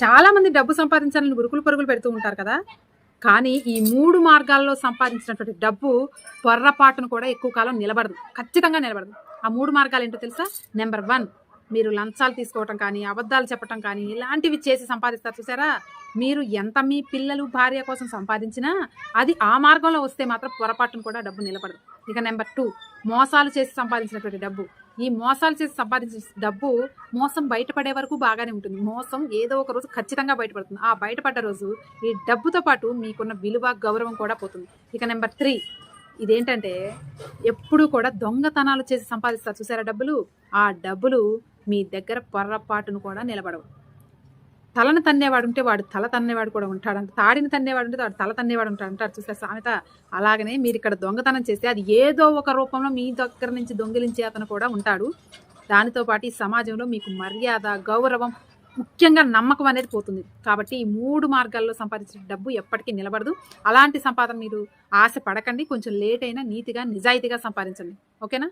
చాలా మంది డబ్బు సంపాదించాలని గురుకులు పరుగులు పెడుతూ ఉంటారు కదా. కానీ ఈ మూడు మార్గాల్లో సంపాదించినటువంటి డబ్బు పొర్రపాటును కూడా ఎక్కువ కాలం నిలబడదు. ఖచ్చితంగా నిలబడదు. ఆ మూడు మార్గాలు ఏంటో తెలుసా? నెంబర్ వన్ మీరు లంచాలు తీసుకోవటం కానీ అబద్ధాలు చెప్పటం కానీ ఇలాంటివి చేసి సంపాదిస్తారు చూసారా? మీరు ఎంత మీ పిల్లలు భార్య కోసం సంపాదించినా అది ఆ మార్గంలో వస్తే మాత్రం పొరపాటును కూడా డబ్బు నిలబడదు. ఇక నెంబర్ టూ మోసాలు చేసి సంపాదించినటువంటి డబ్బు. ఈ మోసాలు చేసి సంపాదించిన డబ్బు మోసం బయటపడే వరకు బాగానే ఉంటుంది. మోసం ఏదో ఒక రోజు ఖచ్చితంగా బయటపడుతుంది. ఆ బయటపడ్డ రోజు ఈ డబ్బుతో పాటు మీకున్న విలువ గౌరవం కూడా పోతుంది. ఇక నెంబర్ త్రీ. ఇదేంటంటే ఎప్పుడు కూడా దొంగతనాలు చేసి సంపాదిస్తారు. చూసారా డబ్బులు? ఆ డబ్బులు మీ దగ్గర పొర్రపాటును కూడా నిలబడవు. తలను తన్నేవాడు ఉంటే వాడు తల తన్నేవాడు కూడా ఉంటాడంట. తాడిని తన్నేవాడు ఉంటే వాడు తల తన్నేవాడు ఉంటాడు అంటారు చూసారు సామెత? అలాగనే మీరు ఇక్కడ దొంగతనం చేస్తే అది ఏదో ఒక రూపంలో మీ దగ్గర నుంచి దొంగిలించే అతను కూడా ఉంటాడు. దానితో పాటు ఈ సమాజంలో మీకు మర్యాద గౌరవం ముఖ్యంగా నమ్మకం అనేది పోతుంది. కాబట్టి ఈ మూడు మార్గాల్లో సంపాదించిన డబ్బు ఎప్పటికీ నిలబడదు. అలాంటి సంపాదన మీరు ఆశ పడకండి కొంచెం లేట్ అయినా నీతిగా నిజాయితీగా సంపాదించండి. ఓకేనా?